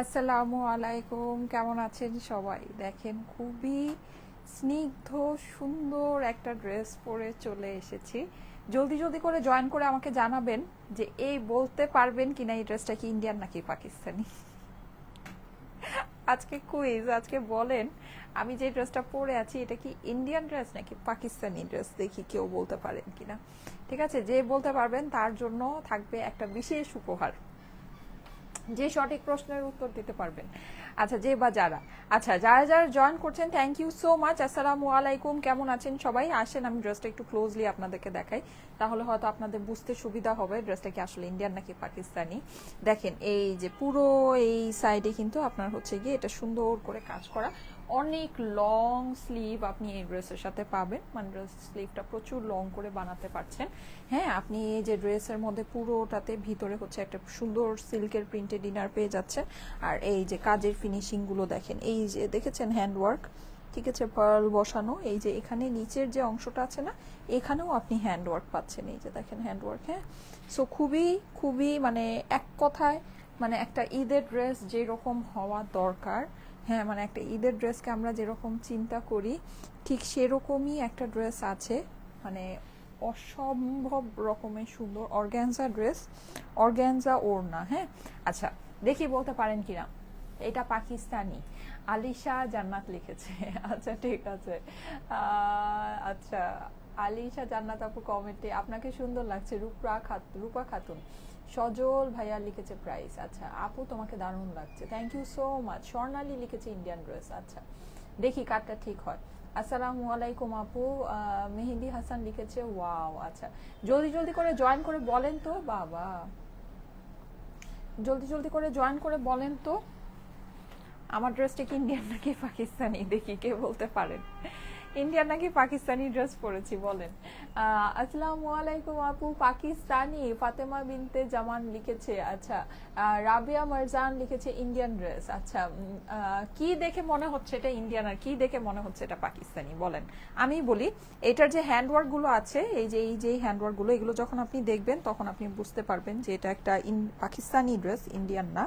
আসসালামু আলাইকুম, কেমন আছেন সবাই? দেখেন, খুবই স্নিগ্ধ, সুন্দর একটা ড্রেস পরে চলে এসেছি। জলদি জলদি করে জয়েন করে আমাকে জানাবেন যে এই বলতে পারবেন কিনা এই ড্রেসটা কি ইন্ডিয়ান নাকি পাকিস্তানি? আজকে কুইজ, আজকে বলেন, আমি যে ড্রেসটা পরে আছি, এটা কি ইন্ডিয়ান ড্রেস নাকি পাকিস্তানি ড্রেস? দেখি কেউ বলতে পারেন কিনা। ঠিক আছে, যে বলতে পারবেন, তার জন্য থাকবে একটা বিশেষ উপহার। যে সঠিক প্রশ্নের উত্তর দিতে পারবেন। আচ্ছা যে বা যারা। আচ্ছা যারা যারা জয়েন করছেন থ্যাংক ইউ সো মাচ আসসালামু আলাইকুম। কেমন আছেন সবাই? আসেন, আমি ড্রেসটা একটু ক্লোজলি আপনাদেরকে দেখাই। তাহলে হয়তো আপনাদের বুঝতে সুবিধা হবে ড্রেসটা কি আসলে ইন্ডিয়ান নাকি পাকিস্তানি। দেখেন, এই যে পুরো এই সাইডে কিন্তু আপনার হচ্ছে গিয়ে এটা সুন্দর করে কাজ করা। অনেক লং স্লিভ আপনি এই ড্রেসের সাথে পাবেন। মানে ড্রেস স্লিভটা প্রচুর লং করে বানাতে পারছেন। হ্যাঁ আপনি এই যে ড্রেসের মধ্যে পুরোটাতে ভিতরে হচ্ছে একটা সুন্দর সিল্কের প্রিন্টেড ডিনার পেয়ে যাচ্ছেন। আর এই যে কাজের ফিনিশিংগুলো দেখেন, এই যে দেখেছেন হ্যান্ডওয়ার্ক ঠিক আছে পার্ল বসানো, এই যে এখানে নিচের যে অংশটা আছে না, এখানেও আপনি হ্যান্ডওয়ার্ক পাচ্ছেন। এই যে দেখেন হ্যান্ডওয়ার্ক হ্যাঁ? সো খুবই খুবই মানে এক কথায় মানে একটা ঈদের ড্রেস যেরকম হওয়া দরকার হ্যাঁ মানে একটা ঈদের ড্রেসকে আমরা যেরকম চিন্তা করি, ঠিক সেরকমই একটা ড্রেস আছে। মানে অসম্ভব রকমের সুন্দর অর্গ্যানজা ড্রেস অর্গ্যানজা ওড়না হ্যাঁ? আচ্ছা দেখি বলতে পারেন কিনা। এটা পাকিস্তানি। আলিশা জান্নাত লিখেছে। আচ্ছা ঠিক আছে। আচ্ছা আলিশা জান্নাত আপু কমেন্টে আপনাকে সুন্দর লাগছে। রূপা খাত, রূপা খাতুন। সজল ভাইয়া লিখেছে প্রাইস আচ্ছা আপু তোমাকে দারুণ লাগছে thank you so much Swarnali লিখেছে ইন্ডিয়ান ড্রেস আচ্ছা দেখি কারটা ঠিক হয়, আসসালামু আলাইকুম আপু মেহেদি হাসান লিখেছে ওয়াও আচ্ছা জলদি জলদি করে জয়েন করে বলেন তো, বাবা, জলদি জলদি করে জয়েন করে বলেন তো, আমার ড্রেসটা কি ইন্ডিয়ান নাকি পাকিস্তানি দেখি কে বলতে পারেন ইন্ডিয়ান নাকি পাকিস্তানি ড্রেস পরেছি, বলেন। আসসালামু আলাইকুম আপু, পাকিস্তানি। ফাতেমা বিনতে জামান লিখেছে আচ্ছা। রাবিয়া মারজান লিখেছে ইন্ডিয়ান ড্রেস আচ্ছা। কি দেখে মনে হচ্ছে এটা ইন্ডিয়ান আর কি দেখে মনে হচ্ছে এটা পাকিস্তানি, বলেন। আমি বলি, এটার যে হ্যান্ডওয়ার্কগুলো আছে, এই যে এই যে হ্যান্ডওয়ার্কগুলো, এগুলো যখন আপনি দেখবেন, তখন আপনি বুঝতে পারবেন যে এটা একটা পাকিস্তানি ড্রেস ইন্ডিয়ান না।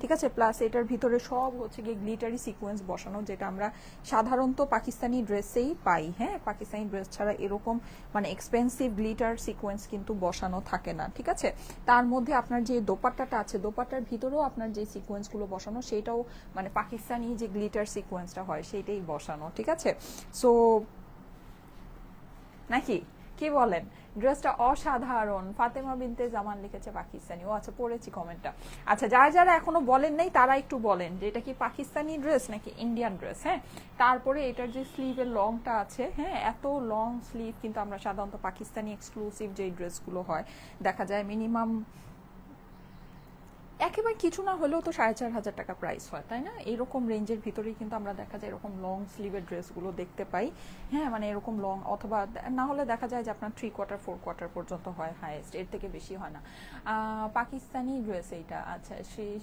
ঠিক আছে? প্লাস এটার ভিতরে সব হচ্ছে গিয়ে গ্লিটারি সিকোয়েন্স বসানো, যেটা আমরা সাধারণত পাকিস্তানি ড্রেসেই পাই হ্যাঁ? পাকিস্তানি ড্রেস ছাড়া এরকম মানে এক্সপেন্সিভ গ্লিটার সিকোয়েন্স কিন্তু বসানো থাকে না, ঠিক আছে? তার মধ্যে আপনার যে দোপাট্টাটা আছে, দোপাট্টার ভিতরেও আপনার যে সিকোয়েন্সগুলো বসানো, সেটাও মানে পাকিস্তানি যে গ্লিটার সিকোয়েন্সটা হয়, সেইটাই বসানো, ঠিক আছে? সো নাকি? কি বলেন? ড্রেসটা অসাধারণ। ফাতেমা বিনতে জামান লিখেছে পাকিস্তানি। ও আচ্ছা পড়েছি কমেন্টটা। আচ্ছা যারা যারা এখনও বলেন নাই, তারা একটু বলেন যে এটা কি পাকিস্তানি ড্রেস নাকি ইন্ডিয়ান ড্রেস? হ্যাঁ তারপরে এটার যে স্লিভের লংটা আছে হ্যাঁ এত লং স্লিভ কিন্তু আমরা সাধারণত পাকিস্তানি এক্সক্লুসিভ যে ড্রেসগুলো হয়, দেখা যায় মিনিমাম একেবারে কিছু না হলেও তো সাড়ে চার হাজার টাকা প্রাইস হয়, তাই না? এরকম রেঞ্জের ভিতরেই কিন্তু আমরা দেখা যায় এরকম লং স্লিভের ড্রেসগুলো দেখতে পাই। হ্যাঁ মানে এরকম লং অথবা না হলে দেখা যায় যে আপনার থ্রি কোয়ার্টার ফোর কোয়ার্টার পর্যন্ত হয় হায়েস্ট এর থেকে বেশি হয় না। পাকিস্তানি ড্রেস এইটা আচ্ছা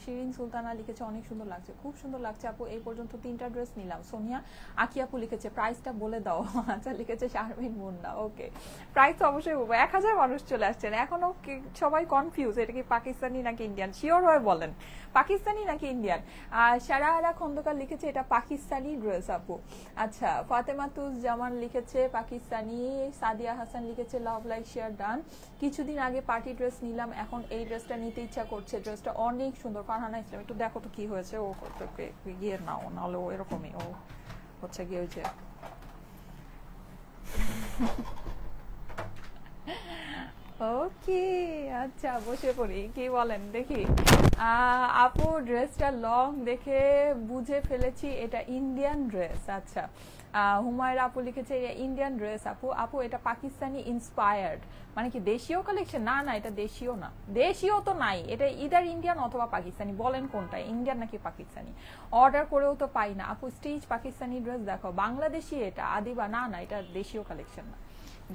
শিরিন সুলতানা লিখেছে, অনেক সুন্দর লাগছে, খুব সুন্দর লাগছে, আপু, এই পর্যন্ত তিনটা ড্রেস নিলাম। সোনিয়া, আকি আপু লিখেছে প্রাইসটা বলে দাও। আচ্ছা লিখেছে, শারমিন মুন্না ওকে প্রাইস তো অবশ্যই এক হাজার মানুষ চলে আসছেন, এখনও সবাই কনফিউজ এটা কি পাকিস্তানি নাকি ইন্ডিয়ান শিওর হয়ে বলেন, পাকিস্তানি নাকি ইন্ডিয়ান? আর সারাহারা খন্দকার লিখেছে এটা পাকিস্তানি ড্রেস, আপু। আচ্ছা ফাতেমাতুজ জামান লিখেছে পাকিস্তানি, সাদিয়া হাসান লিখেছে লাভ লাইক শেয়ার ডান কিছুদিন আগে পার্টি ড্রেস নিলাম, এখন এই ড্রেসটা নিতে ইচ্ছা করছে। ড্রেসটা অনেক সুন্দর। ফারহানা ইসলাম, একটু দেখো তো কি হয়েছে। ও গিয়ে নাও, নাহলে ও এরকমই, ও হচ্ছে গিয়ে যে ওকে আচ্ছা বসে পড়ি। কি বলেন, দেখি। আপু ড্রেসটা লং দেখে বুঝে ফেলেছি, এটা ইন্ডিয়ান ড্রেস আচ্ছা। হুমায়রা আপু লিখেছে ইন্ডিয়ান ড্রেস আপু। আপু, এটা পাকিস্তানি ইন্সপায়ার্ড মানে কি দেশীয় কালেকশন না না, এটা দেশীয় না। দেশীয় তো নাই, এটা ইদার ইন্ডিয়ান অথবা পাকিস্তানি। বলেন কোনটা ইন্ডিয়ান নাকি পাকিস্তানি? অর্ডার করেও তো পাই না। আপু স্টিচ পাকিস্তানি ড্রেস দেখো, বাংলাদেশি এটা আদিবা না না, এটা দেশীয় কালেকশন না।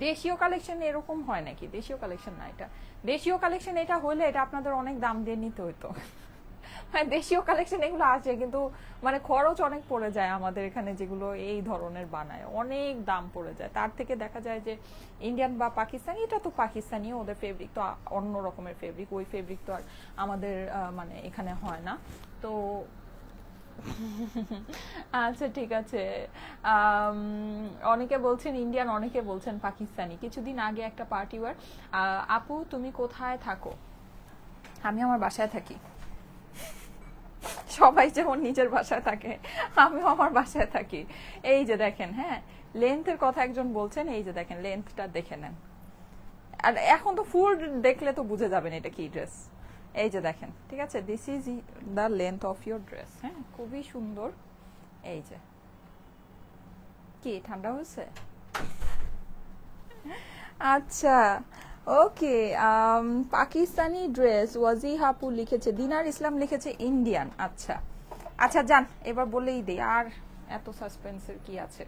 দেশীয় কালেকশন এরকম হয় নাকি? দেশীয় কালেকশন না এটা। দেশীয় কালেকশন এটা হলে এটা আপনাদের অনেক দাম দিয়ে নিতে হতো হ্যাঁ দেশীয় কালেকশন এগুলো আছে, কিন্তু মানে খরচ অনেক পড়ে যায় আমাদের এখানে যেগুলো এই ধরনের বানায়। অনেক দাম পড়ে যায়। তার থেকে দেখা যায় যে ইন্ডিয়ান বা পাকিস্তানি এটা তো পাকিস্তানি ওদের ফেব্রিক তো অন্য রকমের ফেব্রিক ওই ফেব্রিক তো আর আমাদের মানে এখানে হয় না। তো আচ্ছা ঠিক আছে। অনেকে বলছেন ইন্ডিয়ান, অনেকে বলছেন পাকিস্তানি। কিছুদিন আগে একটা পার্টি ওয়ার। আপু, তুমি কোথায় থাকো? আমি আমার বাসায় থাকি। সবাই যেমন নিজের বাসায় থাকে, আমিও আমার বাসায় থাকি। এই যে দেখেন হ্যাঁ? লেন্থের কথা একজন বলছেন, এই যে দেখেন লেন্থটা দেখে নেন। আর এখন তো ফুল দেখলে তো বুঝে যাবেন এটা কি ড্রেস এই যে দেখেন, ঠিক আছে? This is the length of your dress হ্যাঁ? খুবই সুন্দর। এই যে। কি, ঠান্ডা হয়েছে? আচ্ছা ওকে পাকিস্তানি ড্রেস ওয়াজি হাপু লিখেছে, দিনার ইসলাম লিখেছে ইন্ডিয়ান আচ্ছা। আচ্ছা যান, এবার বলেই দিই, আর এত সাসপেন্সের কি আছে?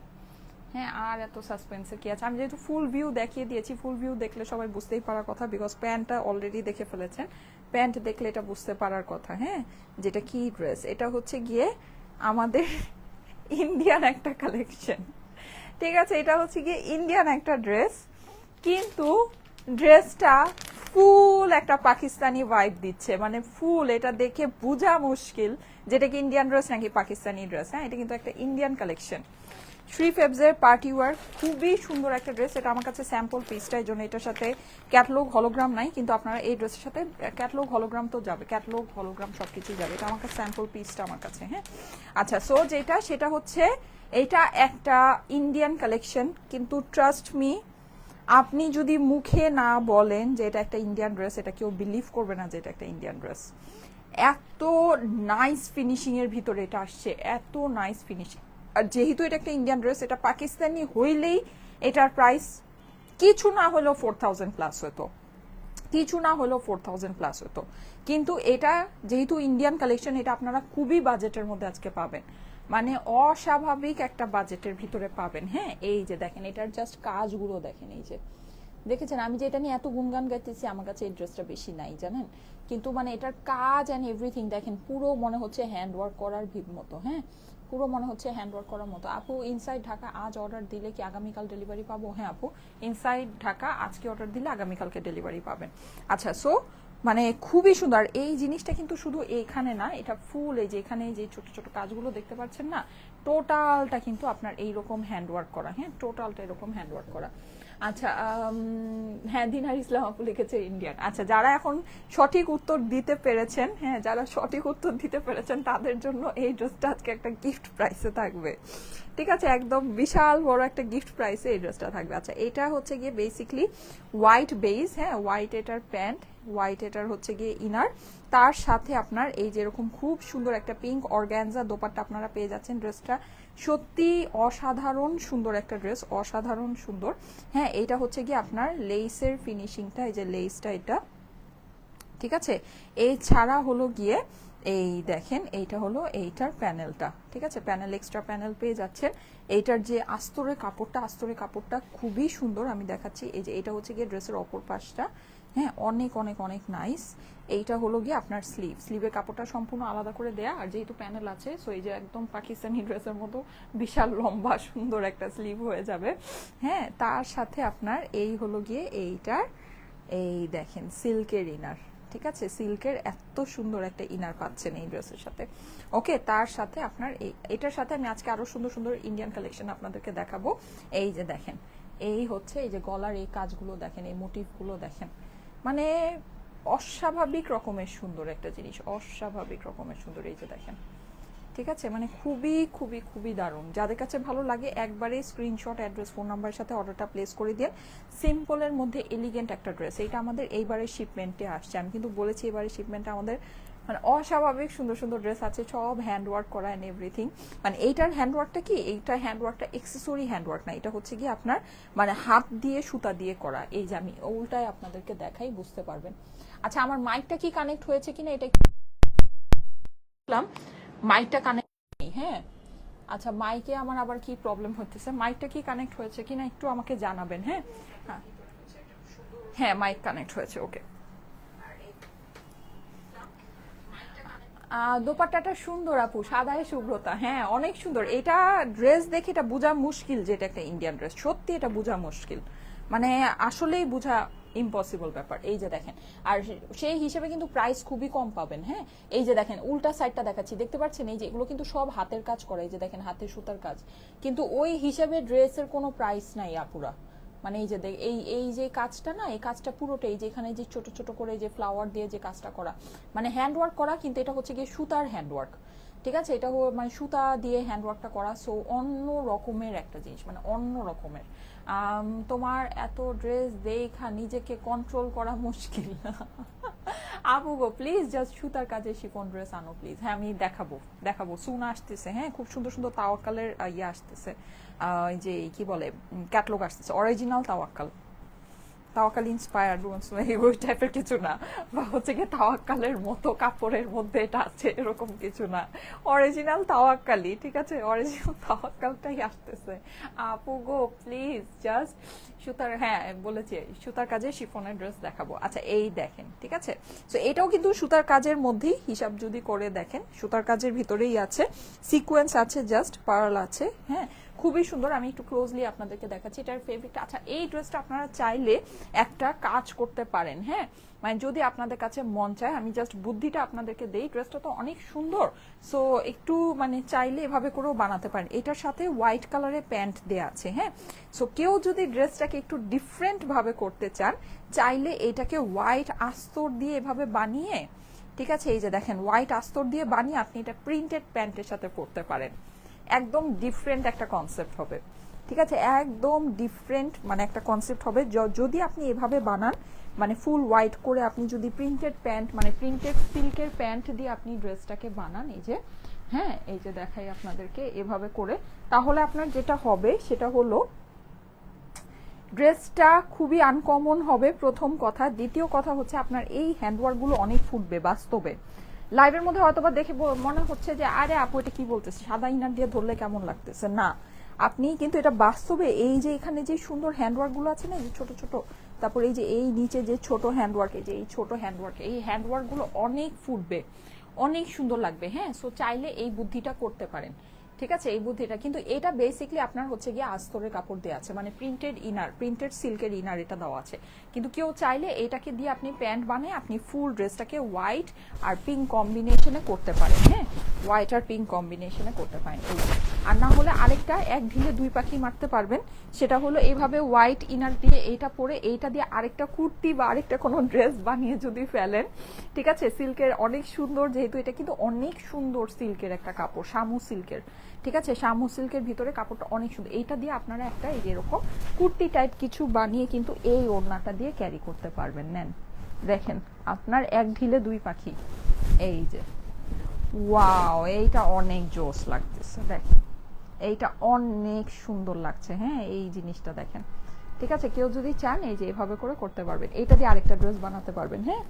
হ্যাঁ আর এত সাসপেন্সের কি আছে? আমি যেহেতু ফুল ভিউ দেখিয়ে দিয়েছি ফুল ভিউ দেখলে সবাই বুঝতেই পারার কথা বিকজ প্যান্টটা অলরেডি দেখে ফেলেছেন। প্যান্ট দেখলে এটা বুঝতে পারার কথা হ্যাঁ? যেটা কি ড্রেস এটা হচ্ছে গিয়ে আমাদের ইন্ডিয়ান একটা কালেকশন ঠিক আছে, এটা হচ্ছে গিয়ে ইন্ডিয়ান একটা ড্রেস কিন্তু ড্রেসটা ফুল একটা পাকিস্তানি ভাইব দিচ্ছে। মানে ফুল এটা দেখে বোঝা মুশকিল যেটা কি ইন্ডিয়ান ড্রেস নাকি পাকিস্তানি ড্রেস হ্যাঁ? এটা কিন্তু একটা ইন্ডিয়ান কালেকশন থ্রি ফেবসের পার্টি ওয়ার খুবই সুন্দর একটা ড্রেস এটা আমার কাছে স্যাম্পল পিসটা এই জন্য এটার সাথে ক্যাটলগ হলোগ্রাম নাই, কিন্তু আপনারা এই ড্রেসের সাথে ক্যাটলগ হলোগ্রাম তো যাবে ক্যাটলগ হলোগ্রাম সব কিছুই যাবে, এটা আমার কাছে স্যাম্পল পিসটা আমার কাছে হ্যাঁ? আচ্ছা সো যেটা, সেটা হচ্ছে, এটা একটা ইন্ডিয়ান কালেকশন কিন্তু ট্রাস্ট মি আপনি যদি মুখে না বলেন যে এটা একটা ইন্ডিয়ান ড্রেস এটা কেউ বিলিভ করবে না যে এটা একটা ইন্ডিয়ান ড্রেস এত নাইস ফিনিশিং এর ভিতরে এটা আসছে, এত নাইস ফিনিশিং আর যেহেতু এটা একটা ইন্ডিয়ান ড্রেস এটা পাকিস্তানি হইলেই এটার প্রাইস কিছু না হলেও ফোর থাউজেন্ড প্লাস হতো। কিছু না হলেও ফোর থাউজেন্ড প্লাস হতো। কিন্তু এটা যেহেতু ইন্ডিয়ান কালেকশন এটা আপনারা খুবই বাজেটের মধ্যে আজকে পাবেন। মানে অস্বাভাবিক একটা বাজেটের ভিতরে পাবেন। হ্যাঁ এই যে দেখেন, এটার জাস্ট কাজগুলো দেখেন, এই যে। দেখেছেন, আমি যে এটা নিয়ে এত গুনগান গাইতেছি, আমার কাছে এই ড্রেসটা বেশি নাই, জানেন? কিন্তু মানে এটার কাজ অ্যান্ড এভরিথিং দেখেন, পুরো মনে হচ্ছে হ্যান্ড ওয়ার্ক করার ভিত মতো হ্যাঁ? পুরো মনে হচ্ছে হ্যান্ডওয়ার্ক করার মতো। আপু ইনসাইড ঢাকা আজ অর্ডার দিলে কি আগামীকাল ডেলিভারি পাবো? হ্যাঁ আপু। ইনসাইড ঢাকা আজকে অর্ডার দিলে আগামীকালকে ডেলিভারি পাবেন। আচ্ছা সো মানে খুবই সুন্দর। এই জিনিসটা কিন্তু শুধু এইখানে না, এটা ফুল এই যে এখানে যে ছোট ছোট কাজগুলো দেখতে পাচ্ছেন না টোটালটা কিন্তু আপনার এইরকম হ্যান্ড ওয়ার্ক করা। হ্যাঁ টোটালটা এরকম হ্যান্ডওয়ার্ক করা। আচ্ছা হ্যাঁ দিনার ইসলাম আপু লিখেছে ইন্ডিয়ান। আচ্ছা যারা এখন সঠিক উত্তর দিতে পেরেছেন হ্যাঁ যারা সঠিক উত্তর দিতে পেরেছেন, তাদের জন্য এই ড্রেসটা আজকে একটা গিফট প্রাইসে থাকবে। ঠিক আছে, একদম বিশাল বড় একটা গিফট প্রাইসে এই ড্রেসটা থাকবে। আচ্ছা এটা হচ্ছে গিয়ে বেসিকলি হোয়াইট বেস হ্যাঁ হোয়াইট এটার প্যান্ট হোয়াইট এটার হচ্ছে গিয়ে ইনার তার সাথে আপনার এই যেরকম খুব সুন্দর একটা পিঙ্ক অর্গ্যানজা দোপাট্টা আপনারা পেয়ে যাচ্ছেন ড্রেসটা। সত্যি অসাধারণ সুন্দর একটা ড্রেস, অসাধারণ সুন্দর। হ্যাঁ এটা হচ্ছে গিয়ে আপনার লেসের ফিনিশিংটা এই যে লেসটা এটা। ঠিক আছে? এই ছাড়া হলো গিয়ে এই দেখেন, এইটা হলো এইটার প্যানেলটা ঠিক আছে? প্যানেল এক্সট্রা প্যানেল পেয়ে যাচ্ছেন। এইটার যে আস্তরে কাপড়টা আস্তরে কাপড়টা খুবই সুন্দর আমি দেখাচ্ছি। এই যে এটা হচ্ছে গিয়ে ড্রেসের অপর পাশটা। হ্যাঁ অনেক অনেক অনেক নাইস এইটা হলো গিয়ে আপনার স্লিভ স্লিভের কাপড়টা সম্পূর্ণ আলাদা করে দেয়া। আর যেহেতু প্যানেল আছে সো এই যে একদম পাকিস্তানি ড্রেসের মতো বিশাল, লম্বা, সুন্দর একটা স্লিভ হয়ে যাবে। হ্যাঁ তার সাথে আপনার এই হলো গিয়ে এইটার, এই দেখেন সিল্কের ইনার ঠিক আছে? সিল্কের এত সুন্দর একটা ইনার পাচ্ছেন এই ড্রেসের সাথে। ওকে তার সাথে আপনার এটার সাথে আমি আজকে আরও সুন্দর সুন্দর ইন্ডিয়ান কালেকশন আপনাদেরকে দেখাবো। এই যে দেখেন, এই হচ্ছে এই যে গলার এই কাজগুলো দেখেন, এই মোটিভগুলো দেখেন। মানে অস্বাভাবিক রকমের সুন্দর একটা জিনিস, অস্বাভাবিক রকমের সুন্দর, এই যে দেখেন। ঠিক আছে? মানে খুবই খুবই খুবই দারুণ। যাদের কাছে ভালো লাগে, একবারে স্ক্রিনশট অ্যাড্রেস ফোন নাম্বারের সাথে অর্ডারটা প্লেস করে দিয়ে সিম্পলের মধ্যে এলিগেন্ট একটা ড্রেস এটা আমাদের এইবারের শিপমেন্টে আসছে। আমি কিন্তু বলেছি এবারে শিপমেন্টটা আমাদের মানে অস্বাভাবিক সুন্দর সুন্দর ড্রেস আছে, সব হ্যান্ড ওয়ার্ক করা এন্ড এভরিথিং মানে এইটার হ্যান্ড ওয়ার্কটা কি? এইটার হ্যান্ড ওয়ার্কটা এক্সেসরি হ্যান্ড ওয়ার্ক না, এটা হচ্ছে কি আপনার মানে হাত দিয়ে, সুতা দিয়ে করা। এই যে আমি উল্টায় আপনাদেরকে দেখাই, বুঝতে পারবেন। আচ্ছা আমার মাইকটা কি কানেক্ট হয়েছে কিনা এটা মাইকটা কানেক্ট নেই হ্যাঁ? আচ্ছা মাইকে আমার আবার কি প্রবলেম হতেছে মাইকটা কি কানেক্ট হয়েছে কিনা একটু আমাকে জানাবেন হ্যাঁ? হ্যাঁ মাইক কানেক্ট হয়েছে ওকে দোপাট্টাটা সুন্দর আপু, সাদায় শুভ্রতা হ্যাঁ অনেক সুন্দর। এটা ড্রেস দেখে এটা বোঝা মুশকিল যে এটা একটা ইন্ডিয়ান ড্রেস সত্যি এটা বোঝা মুশকিল। মানে আসলেই বোঝা ইম্পসিবল ব্যাপার। এই যে দেখেন, আর সেই হিসেবে কিন্তু প্রাইস খুবই কম পাবেন হ্যাঁ? এই যে দেখেন, উল্টা সাইডটা দেখাচ্ছি। দেখতে পাচ্ছেন? এই যে এগুলো কিন্তু সব হাতের কাজ করে। এই যে দেখেন, হাতের সুতার কাজ। কিন্তু ওই হিসেবে ড্রেসের কোনো প্রাইস নাই আপুরা। মানে এই যে দেখ- এই এই যে কাজটা না এই কাজটা পুরোটাই যে এখানে যে ছোট ছোট করে যে ফ্লাওয়ার দিয়ে যে কাজটা করা মানে হ্যান্ডওয়ার্ক করা কিন্তু এটা হচ্ছে গিয়ে সুতার হ্যান্ডওয়ার্ক ঠিক আছে? এটা মানে সুতা দিয়ে হ্যান্ডওয়ার্কটা করা সো অন্য রকমের একটা জিনিস মানে অন্য রকমের। তোমার এত ড্রেস দেখা নিজেকে কন্ট্রোল করা মুশকিল আপু গো প্লিজ জাস্ট সুতার কাজে শিফন ড্রেস আনো প্লিজ হ্যাঁ আমি দেখাবো দেখাবো। সুন আসতেছে হ্যাঁ খুব সুন্দর সুন্দর তাওয়াক্কালের আহ, ইয়ে আসতেছে। যে, কি বলে ক্যাটলগ আসতেছে। অরিজিনাল তাওয়াক্কাল। তাওয়াক্কাল ইন্সপায়ার্ড ওই টাইপের কিছু না। বা হচ্ছে কি তাওয়াক্কালের মতো কাপড়ের মধ্যে এটা আছে, এরকম কিছু না। অরিজিনাল তাওয়াক্কালি ঠিক আছে? অরিজিনাল তাওয়াক্কালটাই আসতেছে। আপু গো প্লিজ জাস্ট সুতার হ্যাঁ বলেছি, সুতার কাজে শিফনের ড্রেস দেখাবো। আচ্ছা এই দেখেন, ঠিক আছে? তো এটাও কিন্তু সুতার কাজের মধ্যেই হিসাব যদি করে দেখেন, সুতার কাজের ভিতরেই আছে সিকোয়েন্স আছে জাস্ট পার্ল আছে হ্যাঁ? খুবই সুন্দর, আমি একটু ক্লোজলি আপনাদেরকে দেখাচ্ছি। এটার ফেব্রিক আচ্ছা এই ড্রেসটা আপনারা চাইলে একটা কাজ করতে পারেন হ্যাঁ? মানে যদি আপনাদের কাছে মন চায়, আমি জাস্ট বুদ্ধিটা আপনাদেরকে দেই, ড্রেসটা তো অনেক সুন্দর। সো একটু মানে চাইলে এভাবে করেও বানাতে পারেন। এটার সাথে হোয়াইট কালারের প্যান্ট দেয়া আছে হ্যাঁ? সো কেউ যদি ড্রেসটাকে একটু ডিফারেন্ট ভাবে করতে চান, চাইলে এটাকে হোয়াইট আস্তর দিয়ে এভাবে বানিয়ে, ঠিক আছে? এই যে দেখেন হোয়াইট আস্তর দিয়ে বানিয়ে আপনি এটা প্রিন্টেড প্যান্টের সাথে পরতে পারেন। একদম ডিফারেন্ট একটা কনসেপ্ট হবে। ঠিক আছে? একদম ডিফারেন্ট মানে একটা কনসেপ্ট হবে। যদি আপনি এভাবে বানান মানে ফুল হোয়াইট করে আপনি যদি প্রিন্টেড প্যান্ট মানে প্রিন্টেড সিল্কের প্যান্ট দিয়ে আপনি ড্রেসটাকে বানান, এই যে হ্যাঁ এই যে দেখাই আপনাদেরকে এভাবে করে, তাহলে আপনার যেটা হবে, সেটা হলো, ড্রেসটা খুবই আনকমন হবে প্রথম কথা। দ্বিতীয় কথা হচ্ছে আপনার এই হ্যান্ডওয়ার্কগুলো অনেক ফুটবে বাস্তবে। লাইভের মধ্যে হয়তোবা দেখে মনে হচ্ছে যে, আরে আপু, এটা কি বলতেছে? সাদা ইনার দিয়ে ধরলে কেমন লাগতেছে? না। আপনি কিন্তু এটা বাস্তবে এই যে এখানে যে সুন্দর হ্যান্ডওয়ার্কগুলো আছে না যে ছোট ছোট, তারপর এই যে এই নিচে যে ছোট হ্যান্ডওয়ার্ক এই যে এই ছোট হ্যান্ডওয়ার্ক এই হ্যান্ডওয়ার্কগুলো অনেক ফুটবে, অনেক সুন্দর লাগবে হ্যাঁ? সো চাইলে এই বুদ্ধিটা করতে পারেন, ঠিক আছে? এই বুদ্ধিটা। কিন্তু এটা বেসিকলি আপনার হচ্ছে গিয়ে আস্তরের কাপড় দেওয়া আছে মানে প্রিন্টেড ইনার প্রিন্টেড সিল্কের ইনার এটা দেওয়া আছে। কিন্তু কেউ চাইলে এটাকে দিয়ে আপনি প্যান্ট বানিয়ে আপনি ফুল ড্রেসটাকে হোয়াইট আর পিঙ্ক কম্বিনেশনে করতে পারেন হ্যাঁ? হোয়াইট আর পিঙ্ক কম্বিনেশনে করতে পারেন। এই আর না হলে আরেকটা এক ঢিলে দুই পাখি মারতে পারবেন। সেটা হলো এইভাবে হোয়াইট ইনার দিয়ে এইটা পরে এইটা দিয়ে আরেকটা কুর্তি বা আরেকটা কোনো ড্রেস বানিয়ে যদি ফেলেন, ঠিক আছে? সিল্কের অনেক সুন্দর যেহেতু এটা কিন্তু অনেক সুন্দর সিল্কের একটা কাপড় শামু সিল্কের, ঠিক আছে? শামু সিল্কের ভিতরে কাপড়টা অনেক সুন্দর। এইটা দিয়ে আপনারা একটা এরকম কুর্তি টাইপ কিছু বানিয়ে কিন্তু এই ওড়নাটা দিয়ে ক্যারি করতে পারবেন। নেন, দেখেন, আপনার এক ঢিলে দুই পাখি। এই যে ওয়াও এইটা অনেক জোস লাগতেছে, দেখেন। এইটা অনেক সুন্দর লাগছে হ্যাঁ এই জিনিসটা দেখেন। ঠিক আছে, কেউ যদি চান এই যে এভাবে করে করতে পারবেন। এইটা দিয়ে আরেকটা ড্রেস বানাতে পারবেন হ্যাঁ।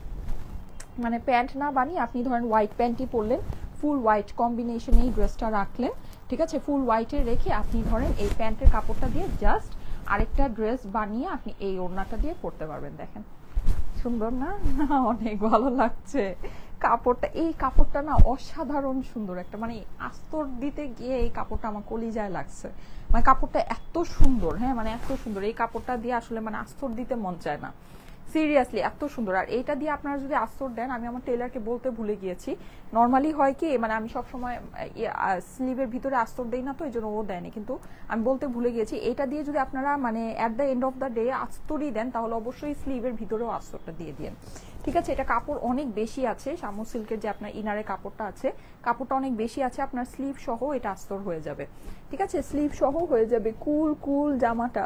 মানে প্যান্ট না বানিয়ে আপনি ধরেন হোয়াইট প্যান্টই পরলেন ফুল হোয়াইট কম্বিনেশনে এই ড্রেসটা রাখলেন, ঠিক আছে ফুল হোয়াইটে রেখে আপনি ধরেন এই প্যান্টের কাপড়টা দিয়ে জাস্ট আরেকটা ড্রেস বানিয়ে আপনি এই ওড়নাটা দিয়ে পরতে পারবেন, দেখেন। সুন্দর না? না, অনেক ভালো লাগছে। কাপড়টা, এই কাপড়টা না অসাধারণ সুন্দর একটা মানে আস্তর দিতে গিয়ে এই কাপড়টা আমার কলিজায় লাগছে। মানে কাপড়টা এত সুন্দর হ্যাঁ মানে এত সুন্দর। এই কাপড়টা দিয়ে আসলে মানে আস্তর দিতে মন চায় না। সিরিয়াসলি, এত সুন্দর। আর এইটা দিয়ে আপনারা যদি আস্তর দেন, আমি আমার টেলারকে বলতে ভুলে গিয়েছি। নর্মালি হয় কি মানে আমি সবসময় স্লিভের ভিতরে আস্তর দেই না তো এই জন্য ও দেয়নি। কিন্তু আমি বলতে ভুলে গিয়েছি এটা দিয়ে যদি আপনারা মানে at the end of the day আস্তরই দেন, তাহলে অবশ্যই স্লিভের ভিতরেও আস্তরটা দিয়ে দিন ঠিক আছে, এটা কাপড় অনেক বেশি আছে শামু সিল্কের যে আপনার ইনারে কাপড়টা আছে কাপড়টা অনেক বেশি আছে, আপনার স্লিভ সহ এটা আস্তর হয়ে যাবে। ঠিক আছে? স্লিভ সহ হয়ে যাবে কুল কুল জামাটা।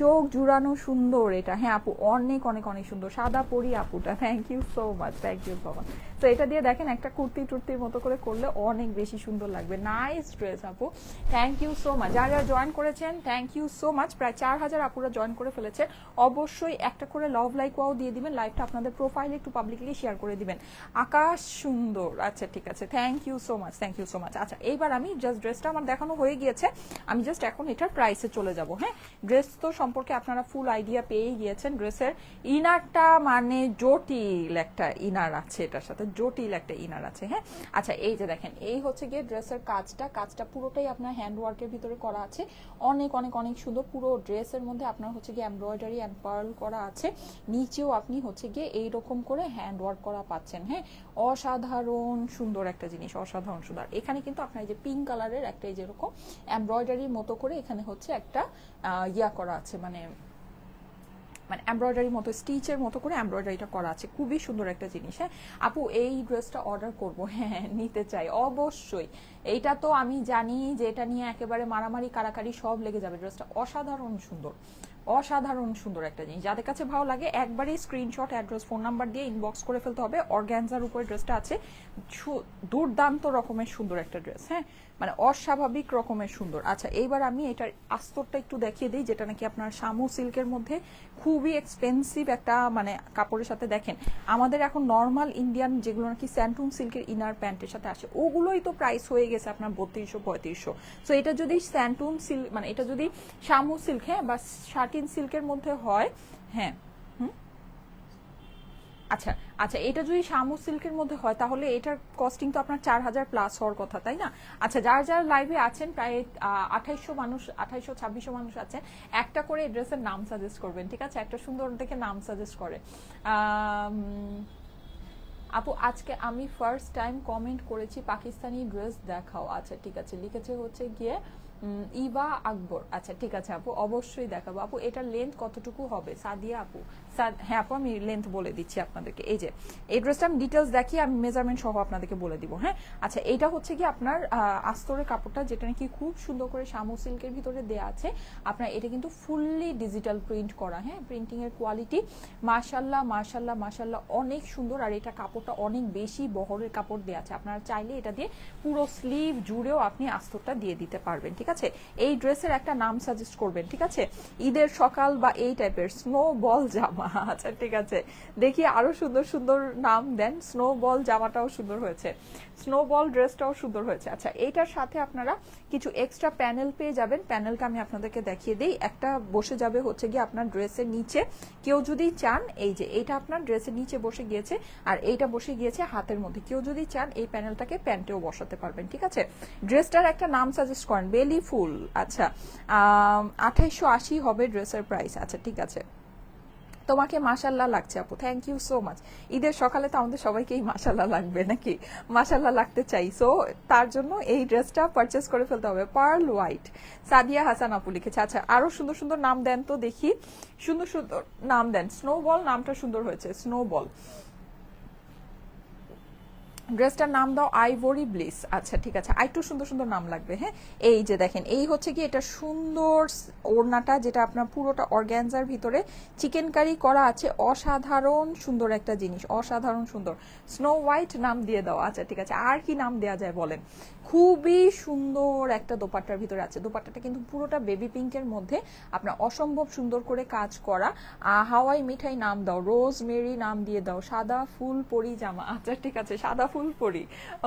চোখ জুড়ানো সুন্দর এটা। হ্যাঁ আপু, অনেক অনেক অনেক সুন্দর। সাদা পরি আপুটা। Thank you so much thank you so much তো এটা দিয়ে দেখেন একটা কুর্তি টুর্তির মতো করে করলে অনেক বেশি সুন্দর লাগবে। নাইস ড্রেস আপু। থ্যাংক ইউ সো মাচ যারা যারা জয়েন করেছেন থ্যাংক ইউ সো মাচ প্রায় চার হাজার আপুরা জয়েন করে ফেলেছে। অবশ্যই একটা করে লাভ লাইক ওয়াও দিয়ে দিবেন। লাইভটা আপনাদের প্রোফাইলে একটু পাবলিকলি শেয়ার করে দিবেন। আকাশ সুন্দর। আচ্ছা ঠিক আছে। Thank you so much thank you so আচ্ছা এইবার আমি জাস্ট ড্রেসটা আমার দেখানো হয়ে গিয়েছে। আমি জাস্ট এখন এটার প্রাইসে চলে যাব হ্যাঁ? ড্রেস তো সম্পর্কে আপনারা ফুল আইডিয়া পেয়ে গিয়েছেন ড্রেসের ইনারটা মানে জটিল একটা ইনার আছে এটার সাথে, জটিল একটা ইনার আছে হ্যাঁ? আচ্ছা এই যে দেখেন, এই হচ্ছে গিয়ে ড্রেসের কাজটা। কাজটা পুরোটাই আপনার হ্যান্ড ওয়ার্কের ভিতরে করা আছে। অনেক অনেক অনেক সুন্দর পুরো ড্রেসের মধ্যে আপনার হচ্ছে গিয়ে এমব্রয়ডারি অ্যান্ড পার্ল করা আছে। নিচেও আপনি হচ্ছে গিয়ে এইরকম করে হ্যান্ড ওয়ার্ক করা পাচ্ছেন হ্যাঁ? অসাধারণ সুন্দর একটা জিনিস অসাধারণ সুন্দর। এখানে কিন্তু আপনার এই যে পিঙ্ক কালারের একটা এই যেরকম এমব্রয়ডারির মতো করে এখানে হচ্ছে একটা ইয়া করা আছে মানে মানে এমব্রয়ডারি মতো স্টিচের মতো করে এমব্রয়ডারিটা করা আছে। খুবই সুন্দর একটা জিনিস হ্যাঁ? আপু, এই ড্রেসটা অর্ডার করব হ্যাঁ নিতে চাই, অবশ্যই। এইটা তো আমি জানি যে এটা নিয়ে একেবারে মারামারি, কারাকারি সব লেগে যাবে। ড্রেসটা অসাধারণ সুন্দর। অসাধারণ সুন্দর একটা জিনিস। যাদের কাছে ভালো লাগে, একবারই স্ক্রিনশট অ্যাড্রেস ফোন নাম্বার দিয়ে ইনবক্স করে ফেলতে হবে। অর্গ্যানজার উপরে ড্রেসটা আছে। দুর্দান্ত রকমের সুন্দর একটা ড্রেস হ্যাঁ? মানে অস্বাভাবিক রকমের সুন্দর। আচ্ছা এইবার আমি এটার আস্তরটা একটু দেখিয়ে দিই, যেটা নাকি আপনার শামু সিল্কের মধ্যে খুবই এক্সপেন্সিভ একটা মানে কাপড়ের সাথে দেখেন। আমাদের এখন নর্মাল ইন্ডিয়ান যেগুলো নাকি স্যান্টুন সিল্কের ইনার প্যান্টের সাথে আসে, ওগুলোই তো প্রাইস হয়ে গেছে আপনার বত্রিশশো, পঁয়ত্রিশশো। সো এটা যদি স্যান্টুন সিল্ক মানে এটা যদি শামু সিল্ক হ্যাঁ বা শার্টিন সিল্কের মধ্যে হয়। হ্যাঁ। আচ্ছা আচ্ছা এটা যদি শামু সিল্কের মধ্যে হয়, তাহলে এটার কস্টিং তো আপনার চার হাজার প্লাস হওয়ার কথা, তাই না? আচ্ছা যার যার লাইভে আছেন, প্রায় আঠাইশশো মানুষ, আঠাইশশো, ছাব্বিশশো মানুষ আছেন, একটা করে ড্রেসের নাম সাজেস্ট করবেন, ঠিক আছে? একটা সুন্দর দেখে নাম সাজেস্ট করে। আপু, আজকে আমি ফার্স্ট টাইম কমেন্ট করেছি পাকিস্তানি ড্রেস দেখাও। আচ্ছা ঠিক আছে, লিখেছে হচ্ছে গিয়ে ইবা আকবর। আচ্ছা ঠিক আছে আপু, অবশ্যই দেখাবো। আপু, এটার লেন্থ কতটুকু হবে? সাদিয়া আপু। হ্যাঁ আপু, আমি লেন্থ বলে দিচ্ছি আপনাদেরকে। এই যে এই ড্রেসটা আমি ডিটেলস দেখিয়ে আমি মেজারমেন্ট সহ আপনাদেরকে বলে দিব হ্যাঁ? আচ্ছা এটা হচ্ছে কি আপনার আস্তরের কাপড়টা যেটা নাকি খুব সুন্দর করে শামু সিল্কের ভিতরে দেয়া আছে। আপনার এটা কিন্তু ফুললি ডিজিটাল প্রিন্ট করা হ্যাঁ? প্রিন্টিং এর কোয়ালিটি মাশাল্লাহ মাশাল্লাহ মাশাল্লাহ অনেক সুন্দর। আর এটা কাপড়টা অনেক বেশি বহরের কাপড় দেওয়া আছে। আপনারা চাইলে এটা দিয়ে পুরো স্লিভ জুড়েও আপনি আস্তরটা দিয়ে দিতে পারবেন, ঠিক আছে? এই ড্রেসের একটা নাম সাজেস্ট করবেন, ঠিক আছে? ঈদের সকাল বা এই টাইপের স্নো বল জামা আচ্ছা ঠিক আছে। দেখি আরও সুন্দর সুন্দর নাম দেন স্নো বল জামাটাও সুন্দর হয়েছে। স্নো বল ড্রেসটাও সুন্দর হয়েছে। আচ্ছা এইটার সাথে আপনারা কিছু এক্সট্রা প্যানেল পেয়ে যাবেন। প্যানেলটা আমি আপনাদেরকে দেখিয়ে দিই। একটা বসে যাবে হচ্ছে গিয়ে আপনার ড্রেসের নিচে। কেউ যদি চান, এই যে এইটা আপনার ড্রেসের নিচে বসে গিয়েছে আর এইটা বসে গিয়েছে হাতের মধ্যে। কেউ যদি চান, এই প্যানেলটাকে প্যান্টেও বসাতে পারবেন, ঠিক আছে? ড্রেসটার একটা নাম সাজেস্ট করেন, বেলি ফুল। আচ্ছা আঠাইশো আশি হবে ড্রেসের প্রাইস আচ্ছা ঠিক আছে। তোমাকে মাসাল্লাহ লাগছে আপু থ্যাংক ইউ সো মাচ ঈদের সকালে তো আমাদের সবাইকেই মাসাল্লাহ লাগবে নাকি? মাসাল্লাহ লাগতে চাই। সো তার জন্য এই ড্রেসটা পারচেস করে ফেলতে হবে পার্ল হোয়াইট সাদিয়া হাসান আপু লিখেছে আচ্ছা আরও সুন্দর সুন্দর নাম দেন তো দেখি। সুন্দর সুন্দর নাম দেন স্নোবল নামটা সুন্দর হয়েছে স্নো বল ড্রেসটার নাম দাও আইভরি ব্লিস আচ্ছা ঠিক আছে। আরেকটু সুন্দর সুন্দর নাম লাগবে হ্যাঁ? এই যে দেখেন, এই হচ্ছে কি এটা সুন্দর ওড়নাটা যেটা আপনার পুরোটা অর্গ্যানজার ভিতরে চিকেন কারি করা আছে। অসাধারণ সুন্দর একটা জিনিস, অসাধারণ সুন্দর। স্নো হোয়াইট নাম দিয়ে দাও। আচ্ছা ঠিক আছে। আর কি নাম দেওয়া যায় বলেন? খুবই সুন্দর একটা দোপাট্টার ভিতরে আছে। দোপাট্টাটা কিন্তু পুরোটা বেবি পিঙ্কের মধ্যে আপনার অসম্ভব সুন্দর করে কাজ করা। হাওয়াই মিঠাই নাম দাও, রোজ মেরি নাম দিয়ে দাও, সাদা ফুল পরি জামা। আচ্ছা ঠিক আছে, সাদা ফুল পরি।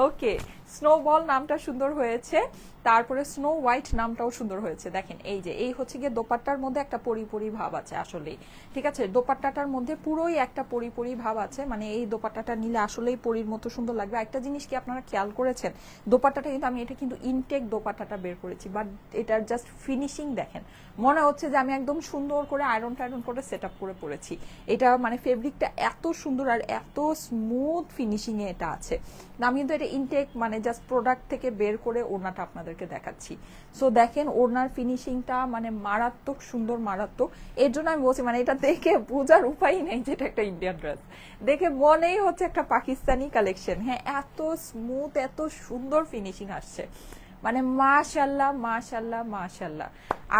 ওকে স্নোবল নামটা সুন্দর হয়েছে, তারপরে স্নো হোয়াইট নামটাও সুন্দর হয়েছে। দেখেন, এই যে, এই হচ্ছে গিয়ে দোপাট্টার মধ্যে একটা পরিপরি ভাব আছে আসলেই। ঠিক আছে, দোপাট্টাটার মধ্যে পুরোই একটা পরিপরি ভাব আছে। মানে এই দোপাট্টাটা নিলে আসলেই পরির মতো সুন্দর লাগবে। একটা জিনিস কি আপনারা খেয়াল করেছেন? দোপাট্টাটা কিন্তু আমি এটা কিন্তু ইনটেক দোপাটাটা বের করেছি বাট এটার জাস্ট ফিনিশিং দেখেন। মনে হচ্ছে যে আমি একদম সুন্দর করে আয়রন টায়রন করে সেট আপ করে পরেছি এটা মানে ফেব্রিকটা এত সুন্দর আর এত স্মুথ ফিনিশিং এ এটা আছে। আমি কিন্তু এটা ইনটেক মানে জাস্ট প্রোডাক্ট থেকে বের করে ওড়নাটা আপনাদেরকে দেখাচ্ছি। সো দেখেন ওড়নার ফিনিশিংটা মানে মারাত্মক সুন্দর, মারাত্মক। এর জন্য আমি বলছি মানে এটা দেখে বোঝার উপায় নেই যে এটা একটা ইন্ডিয়ান ড্রেস দেখে মনেই হচ্ছে একটা পাকিস্তানি কালেকশন হ্যাঁ এত স্মুথ এত সুন্দর ফিনিশিং আসছে। মানে মাশাল্লাহ মাশাল্লাহ মাশাল্লাহ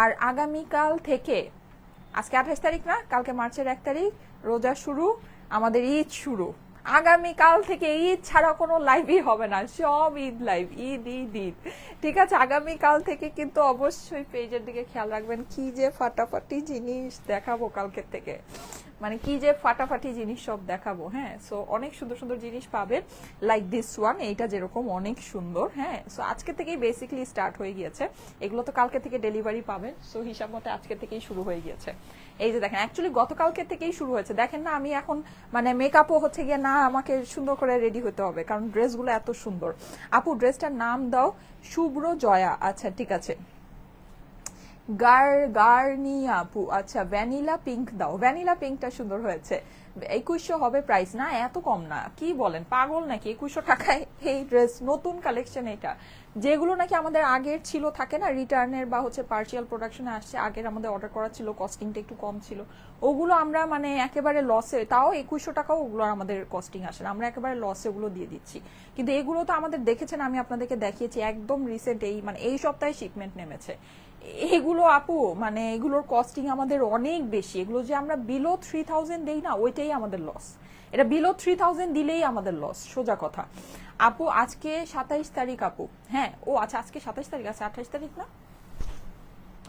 আর আগামীকাল থেকে, আজকে আঠাশ তারিখ না, কালকে মার্চের এক তারিখ, রোজা শুরু, আমাদের ঈদ শুরু। আগামীকাল থেকে ঈদ ছাড়া কোনো লাইভই হবে না, সব ঈদ লাইভ ঈদ ঈদ ঈদ। ঠিক আছে, আগামীকাল থেকে কিন্তু অবশ্যই পেজের দিকে খেয়াল রাখবেন, কি যে ফাটাফাটি জিনিস দেখাবো কালকের থেকে। মানে কি যে ফাটাফাটি জিনিস সব দেখাবো হ্যাঁ? সো অনেক সুন্দর সুন্দর জিনিস পাবেন লাইক দিস ওয়ান এইটা যেরকম অনেক সুন্দর হ্যাঁ? সো আজকে থেকেই বেসিকলি স্টার্ট হয়ে গিয়েছে। এগুলো তো কালকে থেকে ডেলিভারি পাবেন সো হিসাব মতো আজকে থেকেই শুরু হয়ে গিয়েছে। এই যে দেখেন অ্যাকচুয়ালি গতকালকে থেকেই শুরু হয়েছে। দেখেন না, আমি এখন মানে মেকআপও হচ্ছে গিয়ে, না, আমাকে সুন্দর করে রেডি হতে হবে, কারণ ড্রেসগুলো এত সুন্দর। আপু ড্রেসটার নাম দাও, শুভ্র জয়া। আচ্ছা ঠিক আছে। গার গার্নি আপু আচ্ছা ভ্যানিলা পিঙ্ক দাও। ভ্যানিলা পিঙ্কটা সুন্দর হয়েছে। একুশশো হবে প্রাইস না? এত কম না। কি বলেন, পাগল নাকি? একুশশো টাকায় এই ড্রেস নতুন কালেকশন এটা। যেগুলো নাকি আমাদের আগের ছিল, থাকে না? রিটার্নের বা হচ্ছে পার্সিয়াল প্রোডাকশনে আসছে। আগের আমাদের অর্ডার করা ছিল কস্টিংটা একটু কম ছিল। ওগুলো আমরা মানে একেবারে লসে তাও একুশশো টাকাও ওগুলো আমাদের কস্টিং আসে না। আমরা একেবারে লসে ওগুলো দিয়ে দিচ্ছি। কিন্তু এগুলো তো আমাদের দেখেছেন, আমি আপনাদেরকে দেখিয়েছি, একদম রিসেন্ট এই মানে এই সপ্তাহে শিপমেন্ট নেমেছে। এগুলো আপু মানে এগুলোর কস্টিং আমাদের অনেক বেশি। এগুলো যে আমরা বিলো থ্রি থাউজেন্ড দিই না, ওইটাই আমাদের লস এটা বিলো থ্রি থাউজেন্ড দিলেই আমাদের লস সোজা কথা। আপু, আজকে সাতাইশ তারিখ আপু। হ্যাঁ ও আচ্ছা আজকে সাতাইশ তারিখ আছে আঠাইশ তারিখ না?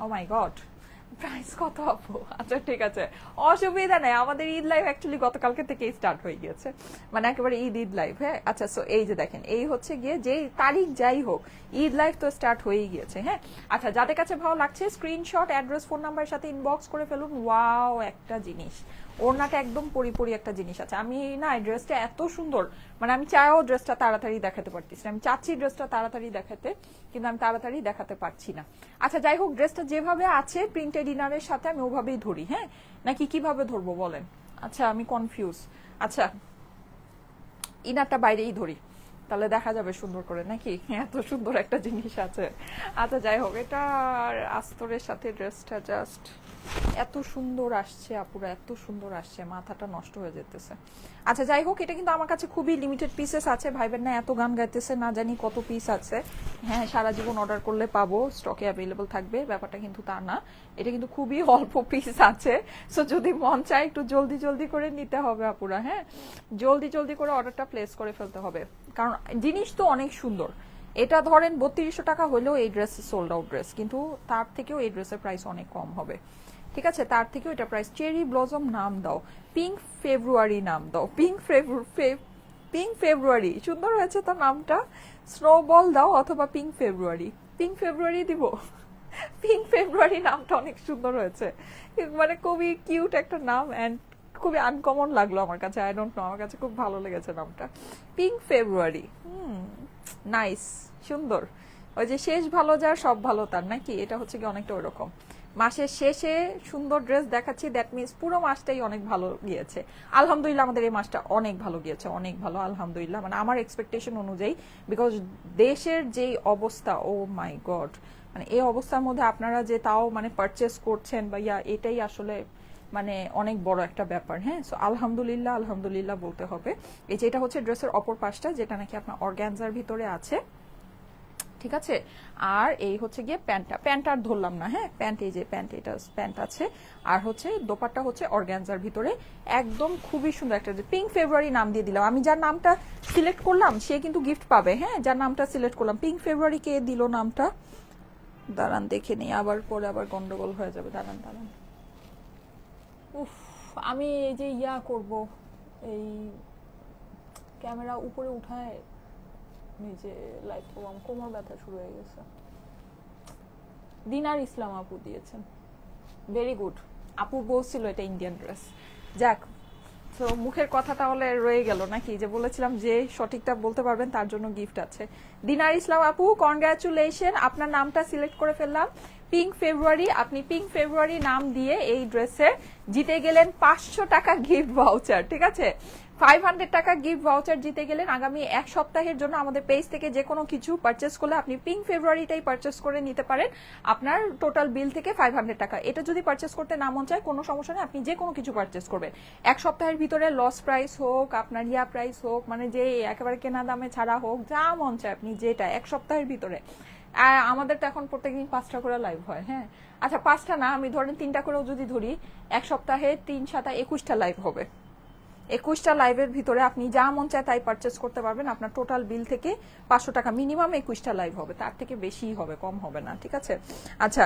ও মাই গড প্রাইস কত আপু? আচ্ছা ঠিক আছে। অসুবিধা নেই। আমাদের ঈদ লাইভ অ্যাকচুয়ালি গতকালকে থেকেই স্টার্ট হয়ে গিয়েছে। মানে একেবারে ঈদ ঈদ লাইভ হ্যাঁ? আচ্ছা সো এই যে দেখেন, এই হচ্ছে গিয়ে যে তারিখ যাই হোক, ঈদ লাইভ তো স্টার্ট হয়েই গিয়েছে হ্যাঁ? আচ্ছা যাদের কাছে ভালো লাগছে স্ক্রিনশট অ্যাড্রেস ফোন নাম্বারের সাথে ইনবক্স করে ফেলুন। ওয়াও একটা জিনিস। ওড়নাটা একদম পরিপরি একটা জিনিস আছে। আমি না এই ড্রেসটা এত সুন্দর মানে আমি চাইও ড্রেসটা তাড়াতাড়ি দেখাতে পারতেছি না। আমি চাচ্ছি ড্রেসটা তাড়াতাড়ি দেখাতে, কিন্তু আমি তাড়াতাড়ি দেখাতে পারছি না। আচ্ছা যাই হোক ড্রেসটা যেভাবে আছে প্রিন্টেড ইনারের সাথে আমি ওভাবেই ধরি হ্যাঁ? নাকি কীভাবে ধরবো বলেন? আচ্ছা আমি কনফিউজ আচ্ছা ইনারটা বাইরেই ধরি, তাহলে দেখা যাবে সুন্দর করে, নাকি? এত সুন্দর একটা জিনিস আছে। আচ্ছা যাই হোক, এটা আস্তরের সাথে ড্রেসটা জাস্ট এত সুন্দর আসছে, আপুরা, এত সুন্দর আসছে, মাথাটা নষ্ট হয়ে যেতেছে। আচ্ছা যাই হোক, এটা কিন্তু আমার কাছে খুবই লিমিটেড পিসেস আছে। ভাইবেন না, এত গান গাইতেছে, না জানি কত পিস আছে। হ্যাঁ সারা জীবন অর্ডার করলে পাবো স্টকে অ্যাভেলেবল থাকবে, ব্যাপারটা কিন্তু তা না। এটা কিন্তু খুবই অল্প পিস আছে। সো যদি মন চায়, একটু জলদি জলদি করে নিতে হবে, আপুরা হ্যাঁ? জলদি জলদি করে অর্ডারটা প্লেস করে ফেলতে হবে। কারণ, জিনিস তো অনেক সুন্দর। এটা ধরেন বত্রিশশো টাকা হলেও এই ড্রেস সোল্ড আউট ড্রেস কিন্তু তার থেকেও এই ড্রেসের প্রাইস অনেক কম হবে। ঠিক আছে? তার থেকেও এটা প্রাইস চেরি ব্লজম নাম দাও পিঙ্ক ফেব্রুয়ারি নাম দাও পিঙ্ক পিঙ্ক ফেব্রুয়ারি সুন্দর হয়েছে তো নামটা? স্নোবল দাও অথবা পিঙ্ক ফেব্রুয়ারি পিঙ্ক ফেব্রুয়ারি দিব। পিঙ্ক ফেব্রুয়ারি নামটা অনেক সুন্দর হয়েছে। মানে খুবই কিউট একটা নাম অ্যান্ড খুবই আনকমন লাগল আমার কাছে। আই ডোন্ট নো আমার কাছে খুব ভালো লেগেছে নামটা। পিঙ্ক ফেব্রুয়ারি হুম। নাইস, সুন্দর। ওই যে শেষ ভালো যার, সব ভালো তার, নাকি? এটা হচ্ছে কি অনেকটা ওরকম। মাসের শেষে সুন্দর ড্রেস দেখাচ্ছি দ্যাট মিনস পুরো মাসটাই অনেক ভালো গিয়েছে। আলহামদুলিল্লাহ আমাদের এই মাসটা অনেক ভালো গিয়েছে, অনেক ভালো, আলহামদুলিল্লাহ। মানে আমার এক্সপেকটেশন অনুযায়ী বিকজ দেশের যেই অবস্থা ও মাই গড মানে এই অবস্থার মধ্যে আপনারা যে তাও মানে পারচেস করছেন বা ইয়া, এটাই আসলে মানে অনেক বড় একটা ব্যাপার হ্যাঁ? সো আলহামদুলিল্লাহ আলহামদুলিল্লাহ বলতে হবে। এই যে এটা হচ্ছে ড্রেসের অপর পাশটা, যেটা নাকি আপনার অর্গ্যানজার ভিতরে আছে। ঠিক আছে? আর এই হচ্ছে গিয়ে প্যান্টটা। প্যান্ট আর ধরলাম না হ্যাঁ? প্যান্ট, এই যে প্যান্ট, এটা প্যান্ট আছে। আর হচ্ছে দোপাট্টা হচ্ছে অর্গ্যানজার ভিতরে। একদম খুবই সুন্দর একটা পিঙ্ক ফেব্রুয়ারি নাম দিয়ে দিলাম। আমি যার নামটা সিলেক্ট করলাম, সে কিন্তু গিফট পাবে হ্যাঁ? যার নামটা সিলেক্ট করলাম পিঙ্ক ফেব্রুয়ারি কে দিল নামটা? দাঁড়ান, দেখে নিই। আবার পরে আবার গন্ডগোল হয়ে যাবে। দাঁড়ান দাঁড়ান। উফ, আমি এই যে ইয়া করব, এই ক্যামেরা উপরে উঠায় নিজে লাইট করলাম কোমর ব্যথা শুরু হয়ে গেছে। দিনার ইসলাম আপু দিয়েছেন। ভেরি গুড আপু বলছিল এটা ইন্ডিয়ান ড্রেস যাক, তো মুখের কথা তাহলে রয়ে গেল নাকি? যে বলেছিলাম যে সঠিকটা বলতে পারবেন, তার জন্য গিফট আছে। দিনার ইসলাম আপু কনগ্রাচুলেশন আপনার নামটা সিলেক্ট করে ফেললাম। পিঙ্ক ফেব্রুয়ারি আপনি পিঙ্ক ফেব্রুয়ারি নাম দিয়ে এই ড্রেসে জিতে গেলেন পাঁচশো টাকা গিফট ভাউচার ঠিক আছে? Five hundred taka gift voucher জিতে গেলেন আগামী এক সপ্তাহের জন্য আমাদের পেজ থেকে যে কোনো কিছু পারচেস করলে আপনি পিঙ্ক ফেব্রুয়ারিটাই পারচেস করে নিতে পারেন। আপনার টোটাল বিল থেকে ফাইভ হান্ড্রেড টাকা। এটা যদি পারচেস করতে না মন চায়, কোনো সমস্যা নেই, আপনি যে কোনো কিছু পারচেস করবেন। এক সপ্তাহের ভিতরে লস প্রাইস হোক, আপনার ইয়া প্রাইস হোক মানে যে একেবারে কেনা দামে ছাড়া হোক, যা মন চায় আপনি যেটা, এক সপ্তাহের ভিতরে। আহ, আমাদের তো এখন প্রত্যেকদিন পাঁচটা করে লাইভ হয় হ্যাঁ। আচ্ছা পাঁচটা না আমি ধরেন তিনটা করেও যদি ধরি এক সপ্তাহে তিন সাতা একুশটা লাইভ হবে। একুশটা লাইভের ভিতরে আপনি যা মন চায় তাই পারচেস করতে পারবেন। আপনার টোটাল বিল থেকে পাঁচশো টাকা মিনিমাম একুশটা লাইভ হবে। তার থেকে বেশি হবে কম হবে না ঠিক আছে? আচ্ছা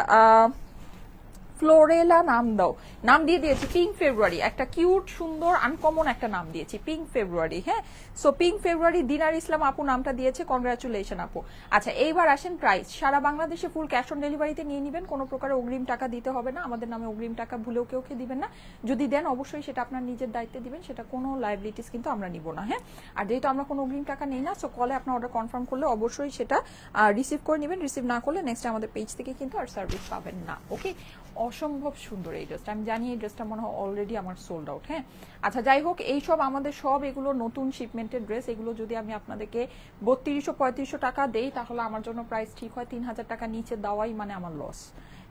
ফ্লোরেলা নাম দাও। নাম দিয়ে দিয়েছি পিঙ্ক ফেব্রুয়ারি একটা কিউট সুন্দর আনকমন একটা নাম দিয়েছি পিঙ্ক ফেব্রুয়ারি হ্যাঁ? সো পিঙ্ক ফেব্রুয়ারি দিনার ইসলাম আপু নামটা দিয়েছে কংগ্রাচুলেশন আপু। আচ্ছা এইবার আসেন প্রাইস সারা বাংলাদেশে ফুল ক্যাশ অন ডেলিভারিতে নিয়ে নেবেন, কোনো প্রকার অগ্রিম টাকা দিতে হবে না, আমাদের নামে অগ্রিম টাকা ভুলেও কেউ কে দিবেন না। যদি দেন, অবশ্যই সেটা আপনার নিজের দায়িত্বে দিবেন, সেটা কোনো লাইবিলিটিস কিন্তু আমরা নিব না হ্যাঁ? আর যেহেতু আমরা কোনো অগ্রিম টাকা নেই না সো কলে আপনার অর্ডার কনফার্ম করলে অবশ্যই সেটা রিসিভ করে নেবেন রিসিভ না করলে নেক্সট আমাদের পেজ থেকে কিন্তু আর সার্ভিস পাবেন না ওকে অসম্ভব সুন্দর এই ড্রেসটা। আমি জানি এই ড্রেসটা মনে হয় অলরেডি আমার সোল্ড আউট হ্যাঁ? আচ্ছা যাই হোক, এই সব আমাদের সব এগুলো নতুন শিপমেন্টের ড্রেস এগুলো যদি আমি আপনাদেরকে বত্রিশশো, পঁয়ত্রিশশো টাকা দেই, তাহলে আমার জন্য প্রাইস ঠিক হয় তিন হাজার টাকা নিচে দেওয়াই মানে আমার লস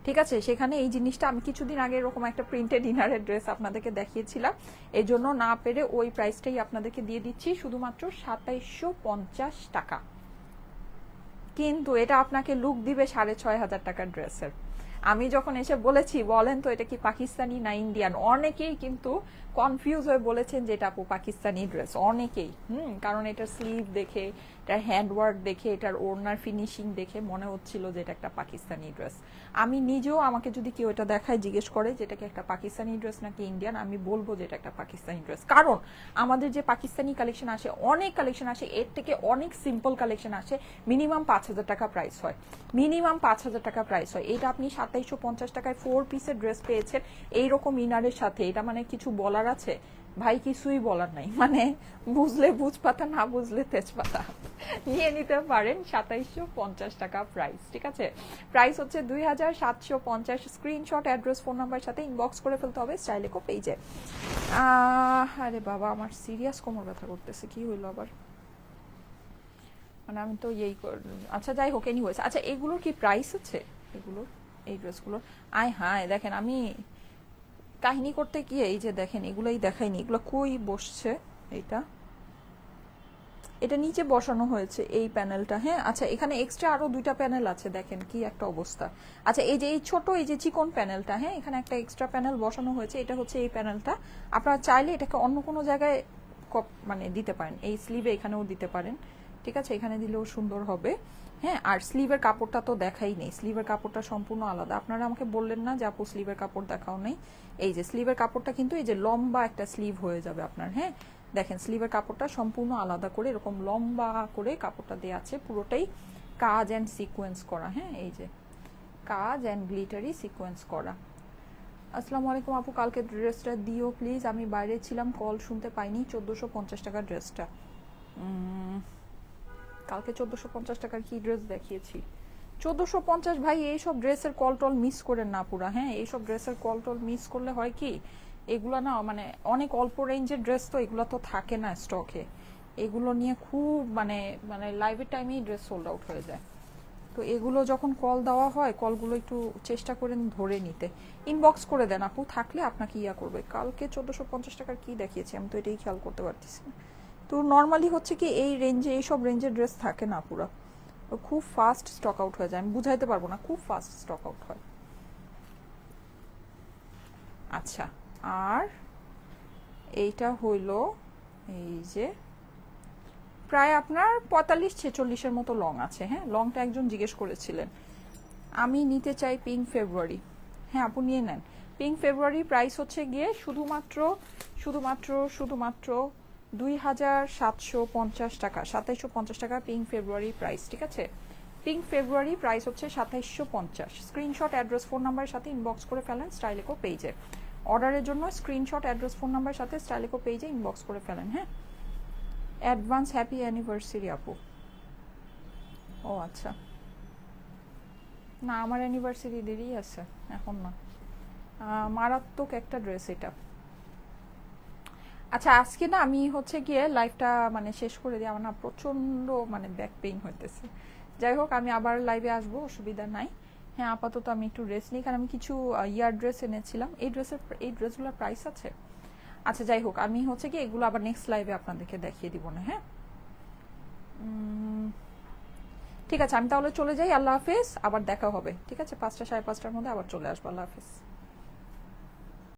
ঠিক আছে? সেখানে এই জিনিসটা আমি কিছুদিন আগে এরকম একটা প্রিন্টেড ইনারের ড্রেস আপনাদেরকে দেখিয়েছিলাম। এই জন্য না পেরে ওই প্রাইসটাই আপনাদেরকে দিয়ে দিচ্ছি, শুধুমাত্র সাতাইশশো পঞ্চাশ টাকা। কিন্তু এটা আপনাকে লুক দিবে সাড়ে ছয় হাজার টাকার ড্রেসের আমি যখন এসে বলেছি বলেন তো এটা কি পাকিস্তানি না ইন্ডিয়ান? অনেকেই কিন্তু কনফিউজ হয়ে বলেছেন যে এটা আপু পাকিস্তানি ড্রেস অনেকেই, হুম, কারণ এটার স্লিভ দেখে এটার হ্যান্ডওয়ার্ক দেখে, এটার ওড়নার ফিনিশিং দেখে মনে হচ্ছিল যে এটা একটা পাকিস্তানি ড্রেস আমি নিজেও আমাকে যদি কেউ এটা দেখায়, জিজ্ঞেস করে যে এটা কি একটা পাকিস্তানি ড্রেস নাকি ইন্ডিয়ান আমি বলব যে এটা একটা পাকিস্তানি ড্রেস কারণ আমাদের যে পাকিস্তানি কালেকশন আসে, অনেক কালেকশন আসে, এর থেকে অনেক সিম্পল কালেকশন আসে মিনিমাম পাঁচ হাজার টাকা প্রাইস হয়। মিনিমাম পাঁচ হাজার টাকা প্রাইস হয়। এটা আপনি সাতাইশশো পঞ্চাশ টাকায় ফোর পিসের ড্রেস পেয়েছেন, এইরকম ইনারের সাথে। এটা মানে কিছু বলার আছে? ভাই, কিছুই বলার নাই। মানে বুঝলে বুঝ পাতা না বুঝলে তেজপাতা। নিয়ে নিতে পারেন সাতাইশশো পঞ্চাশ টাকা প্রাইস ঠিক আছে? প্রাইস হচ্ছে দুই হাজার সাতশো পঞ্চাশ। স্ক্রিনশট অ্যাড্রেস ফোন নাম্বার সাথে ইনবক্স করে ফেলতে হবে স্টাইলেকো পেজে আরে বাবা, আমার সিরিয়াস কোমর ব্যথা করতেছে। কি হইল আবার? মানে আমি তো ইয়েই আচ্ছা যাই হোক এনিওয়েজ আচ্ছা এগুলোর কি প্রাইস আছে? এগুলোর, এই ড্রেসগুলোর আয় হ্যাঁ দেখেন, আমি কাহিনী করতে গিয়ে এই যে দেখেন, এগুলোই দেখাইনি এগুলো কই বসছে এটা এটা নিচে বসানো হয়েছে এই প্যানেলটা হ্যাঁ? আচ্ছা এখানে এক্সট্রা আরও দুইটা প্যানেল আছে, দেখেন কি একটা অবস্থা। আচ্ছা এই যে, এই ছোট, এই যে চিকন প্যানেলটা হ্যাঁ? এখানে একটা এক্সট্রা প্যানেল বসানো হয়েছে, এটা হচ্ছে এই প্যানেলটা। আপনারা চাইলে এটাকে অন্য কোনো জায়গায় মানে দিতে পারেন, এই স্লিভে এখানেও দিতে পারেন, ঠিক আছে? এখানে দিলেও সুন্দর হবে। হ্যাঁ আর স্লিভের কাপড়টা তো দেখাই নেই। স্লিভের কাপড়টা সম্পূর্ণ আলাদা। আপনারা আমাকে বললেন না যে, আপু, স্লিভের কাপড় দেখাও নেই। এই যে, স্লিভের কাপড়টা কিন্তু এই যে, লম্বা একটা স্লিভ হয়ে যাবে আপনার হ্যাঁ? দেখেন, স্লিভের কাপড়টা সম্পূর্ণ আলাদা করে, এরকম লম্বা করে কাপড়টা দেওয়া আছে, পুরোটাই কাজ অ্যান্ড সিকোয়েন্স করা হ্যাঁ? এই যে, কাজ অ্যান্ড গ্লিটারি সিকোয়েন্স করা। আসসালামু আলাইকুম, আপু, কালকে ড্রেসটা দিও, প্লিজ। আমি বাইরে ছিলাম, কল শুনতে পাইনি। চোদ্দোশো পঞ্চাশ টাকার ড্রেসটা। কালকে চোদ্দোশো পঞ্চাশ টাকার কি ড্রেস দেখিয়েছি। চোদ্দোশো পঞ্চাশ ভাই, এইসব ড্রেসের কল টল মিস করেন না পুরা হ্যাঁ? এইসব ড্রেসের কল টল মিস করলে হয় কি, এগুলো না মানে অনেক অল্প রেঞ্জের ড্রেস তো, এগুলো তো থাকে না স্টকে এগুলো নিয়ে খুব মানে মানে লাইভের টাইমেই ড্রেস সোল্ড আউট হয়ে যায়। তো এগুলো যখন কল দেওয়া হয় কলগুলো একটু চেষ্টা করেন ধরে নিতে। ইনবক্স করে দেন, আপু, থাকলে আপনাকে ইয়া করবে। কালকে চোদ্দোশো পঞ্চাশ টাকার কি দেখিয়েছি? আমি তো এটাই খেয়াল করতে পারতেছি না। তো নর্মালি হচ্ছে কি এই রেঞ্জে এইসব রেঞ্জের ড্রেস থাকে না পুরো। খুব ফাস্ট স্টক আউট হয়ে যায়। আমি বুঝাইতে পারব না, খুব ফাস্ট স্টক আউট হয়। আচ্ছা আর এইটা হইল এই যে প্রায় আপনার পঁয়তাল্লিশ ছেচল্লিশের মতো লং আছে হ্যাঁ? লংটা একজন জিজ্ঞেস করেছিলেন। আমি নিতে চাই পিঙ্ক ফেব্রুয়ারি হ্যাঁ আপু নিয়ে নেন। পিঙ্ক ফেব্রুয়ারি প্রাইস হচ্ছে গিয়ে শুধুমাত্র শুধুমাত্র শুধুমাত্র দুই হাজার সাতশো পঞ্চাশ টাকা, সাতাইশশো পঞ্চাশ টাকা পিঙ্ক ফেব্রুয়ারি প্রাইস ঠিক আছে? পিঙ্ক ফেব্রুয়ারি প্রাইস হচ্ছে সাতাইশশো পঞ্চাশ। স্ক্রিনশট অ্যাড্রেস ফোন নাম্বারের সাথে ইনবক্স করে ফেলেন স্টাইলেকো পেজে অর্ডারের জন্য স্ক্রিনশট অ্যাড্রেস ফোন নাম্বারের সাথে স্টাইলেকো পেজে ইনবক্স করে ফেলেন হ্যাঁ? অ্যাডভান্স হ্যাপি অ্যানিভার্সারি আপু। ও আচ্ছা। না, আমার অ্যানিভার্সারি দেরি আছে, এখন না। মারাত্মক একটা ড্রেস এটা। আচ্ছা আজকে না আমি হচ্ছে গিয়ে লাইভটা মানে শেষ করে দিই আমার না প্রচণ্ড মানে ব্যাক পেইন হইতেছে। যাই হোক, আমি আবার লাইভে আসব, অসুবিধা নাই। হ্যাঁ আপাতত আমি একটু ড্রেস নিই, কারণ আমি কিছু ইয়ার ড্রেস এনেছিলাম। এই ড্রেসের এই ড্রেসগুলোর প্রাইস আছে? আচ্ছা যাই হোক, আমি হচ্ছে কি এগুলো আবার নেক্সট লাইভে আপনাদেরকে দেখিয়ে দিব না হ্যাঁ? ঠিক আছে, আমি তাহলে চলে যাই, আল্লাহ হাফেজ, আবার দেখা হবে। ঠিক আছে, পাঁচটা সাড়ে পাঁচটার মধ্যে আবার চলে আসব, আল্লাহ হাফেজ।